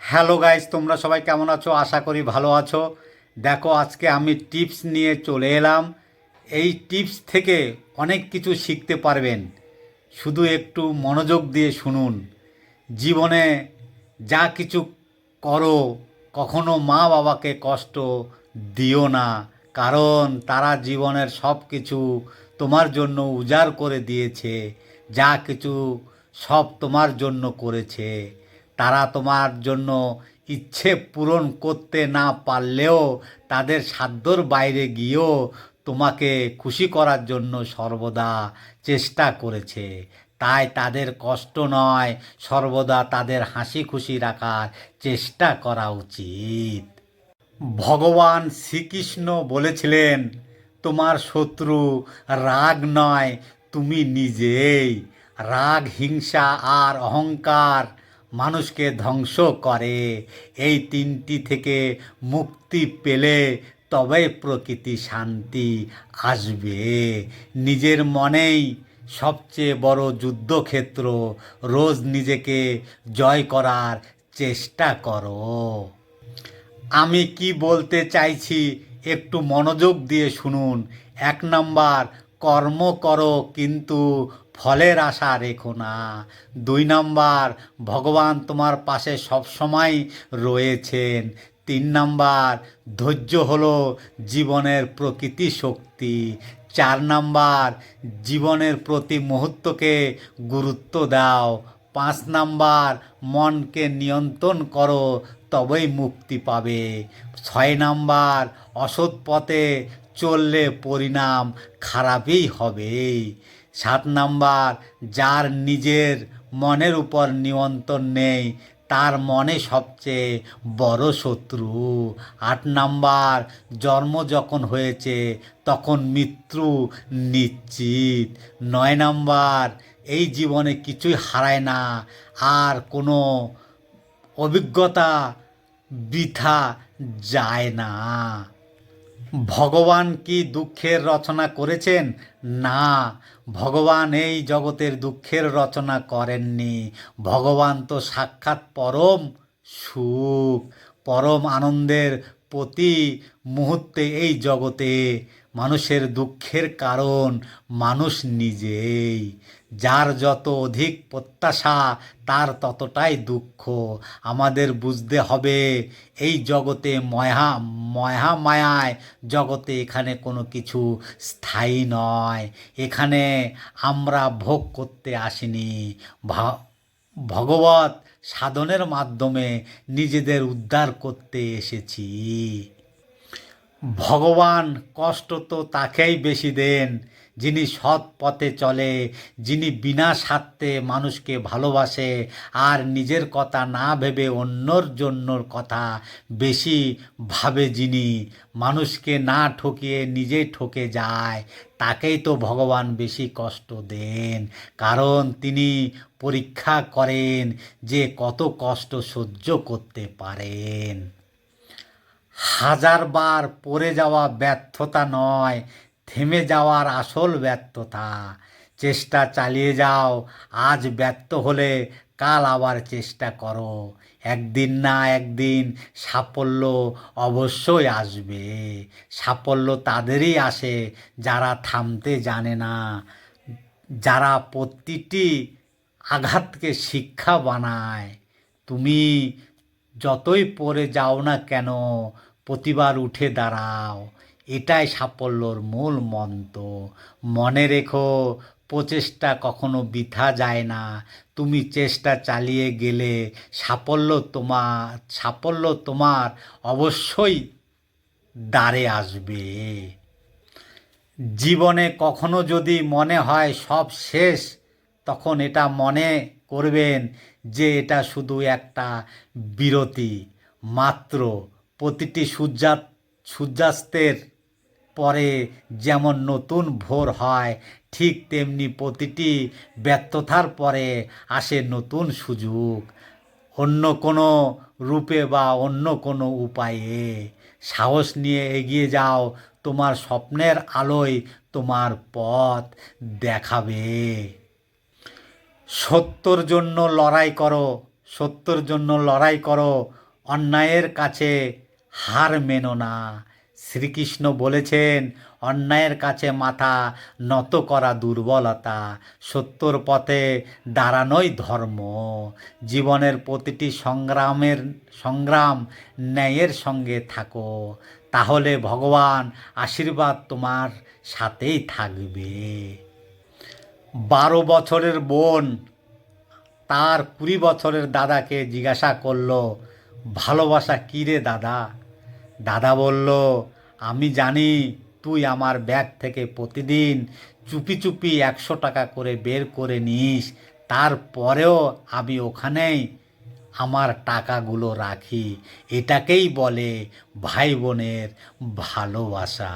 Hello guys, তোমরা সবাই কেমন আছো? আশা করি ভালো আছো। দেখো, আজকে আমি টিপস নিয়ে চলে এলাম। এই টিপস থেকে অনেক কিছু শিখতে পারবেন। শুধু একটু মনোযোগ দিয়ে শুনুন। জীবনে যা কিছু করো, কখনো মা বাবাকে কষ্ট দিও না। কারণ তারা জীবনের সব কিছু তোমার জন্য উজাড় করে দিয়েছে। যা কিছু সব তোমার জন্য করেছে। তারা তোমার জন্য ইচ্ছে পূরণ করতে না পারলেও তাদের সাধ্যর বাইরে গিয়েও তোমাকে খুশি করার জন্য সর্বদা চেষ্টা করেছে। তাই তাদের কষ্ট নয়, সর্বদা তাদের হাসি খুশি রাখার চেষ্টা করা উচিত। ভগবান শ্রীকৃষ্ণ বলেছিলেন, তোমার শত্রু রাগ নয়, তুমি নিজেই। রাগ, হিংসা আর অহংকার মানুষকে ধ্বংস করে। এই তিনটি থেকে মুক্তি পেলে তবেই প্রকৃতি শান্তি আসবে। নিজের মনেই সবচেয়ে বড় যুদ্ধক্ষেত্র, রোজ নিজেকে জয় করার চেষ্টা করো। আমি কি বলতে চাইছি একটু মনোযোগ দিয়ে শুনুন। এক নাম্বার, কর্ম করো কিন্তু ফলের আশা রেখো না। দুই নাম্বার, ভগবান তোমার পাশে সবসময় রয়েছেন। তিন নাম্বার, ধৈর্য হলো জীবনের প্রকৃতি শক্তি। চার নাম্বার, জীবনের প্রতি মুহূর্তকে গুরুত্ব দাও। পাঁচ নাম্বার, মনকে নিয়ন্ত্রণ করো, তবেই মুক্তি পাবে। ছয় নাম্বার, অসৎ পথে চললে পরিণাম খারাপই হবে। সাত নাম্বার, যার নিজের মনের উপর নিয়ন্ত্রণ নেই, তার মনে সবচেয়ে বড় শত্রু। আট নাম্বার, জন্ম যখন হয়েছে, তখন মৃত্যু নিশ্চিত। নয় নাম্বার, এই জীবনে কিছুই হারায় না, আর কোনো অভিজ্ঞতা বৃথা যায় না। ভগবান কি দুঃখের রচনা করেছেন? না, ভগবান এই জগতের দুঃখের রচনা করেননি। ভগবান তো সাক্ষাৎ পরম সুখ, পরম আনন্দের প্রতি মুহূর্তে এই জগতে। মানুষের দুঃখের কারণ মানুষ নিজেই। যার যত অধিক প্রত্যাশা, তার ততটাই দুঃখ। আমাদের বুঝতে হবে, এই জগতে ময়া ময়া মায়ায় জগতে এখানে কোনো কিছু স্থায়ী নয়। এখানে আমরা ভোগ করতে আসিনি। ভগবত সাধনের মাধ্যমে নিজেদের উদ্ধার করতে এসেছি। ভগবান কষ্ট তো তাকেই বেশি দেন, যিনি সৎ পথে চলে, যিনি বিনা স্বার্থে মানুষকে ভালোবাসে, আর নিজের কথা না ভেবে অন্যর জন্যর কথা বেশি ভাবে যিনি মানুষকে না ঠকিয়ে নিজে ঠকে যায়, তাকেই তো ভগবান বেশি কষ্ট দেন। কারণ তিনি পরীক্ষা করেন যে কত কষ্ট সহ্য করতে পারেন। হাজারবার পড়ে যাওয়া ব্যর্থতা নয়, থেমে যাওয়ার আসল ব্যর্থতা। চেষ্টা চালিয়ে যাও, আজ ব্যর্থ হলে কাল আবার চেষ্টা করো। একদিন না একদিন সাফল্য অবশ্যই আসবে। সাফল্য তাদেরই আসে যারা থামতে জানে না। যারা প্রতিটি আঘাতকে শিক্ষা বানায়, তুমি যতই পড়ে যাও না কেন প্রতিবার উঠে দাঁড়াও। এটাই সাফল্যর মূল মন্ত্র। মনে রেখো, প্রচেষ্টা কখনো বৃথা যায় না। তুমি চেষ্টা চালিয়ে গেলে সাফল্য তোমার সাফল্য তোমার অবশ্যই দ্বারে আসবে। জীবনে কখনো যদি মনে হয় সব শেষ, তখন এটা মনে করবেন যে এটা শুধু একটা বিরতি, মাত্র প্রতিটি সূর্যা, সূর্যাস্তের পরে যেমন নতুন ভোর হয়, ঠিক তেমনি প্রতিটি ব্যর্থতার পরে আসে নতুন সুযোগ। অন্য কোনো রূপে বা অন্য কোনো উপায়ে সাহস নিয়ে এগিয়ে যাও, তোমার স্বপ্নের আলোয় তোমার পথ দেখাবে। সত্যর জন্য লড়াই করো, সত্যর জন্য লড়াই করো, অন্যায়ের কাছে হার মেনো না। শ্রীকৃষ্ণ বলেছেন, অন্যায়ের কাছে মাথা নত করা দুর্বলতা, সত্যর পথে দাঁড়ানোই ধর্ম। জীবনের প্রতিটি সংগ্রামের, সংগ্রাম ন্যায়ের সঙ্গে থাকো। তাহলে ভগবান আশীর্বাদ তোমার সাথেই থাকবে। বারো বছরের বোন তার কুড়ি বছরের দাদাকে জিজ্ঞাসা করল, ভালোবাসা কী রে দাদা? দাদা বলল, আমি জানি তুই আমার ব্যাগ থেকে প্রতিদিন চুপি চুপি একশো টাকা করে বের করে নিস। তারপরেও আমি ওখানেই আমার টাকাগুলো রাখি। এটাকেই বলে ভাই বোনের ভালোবাসা।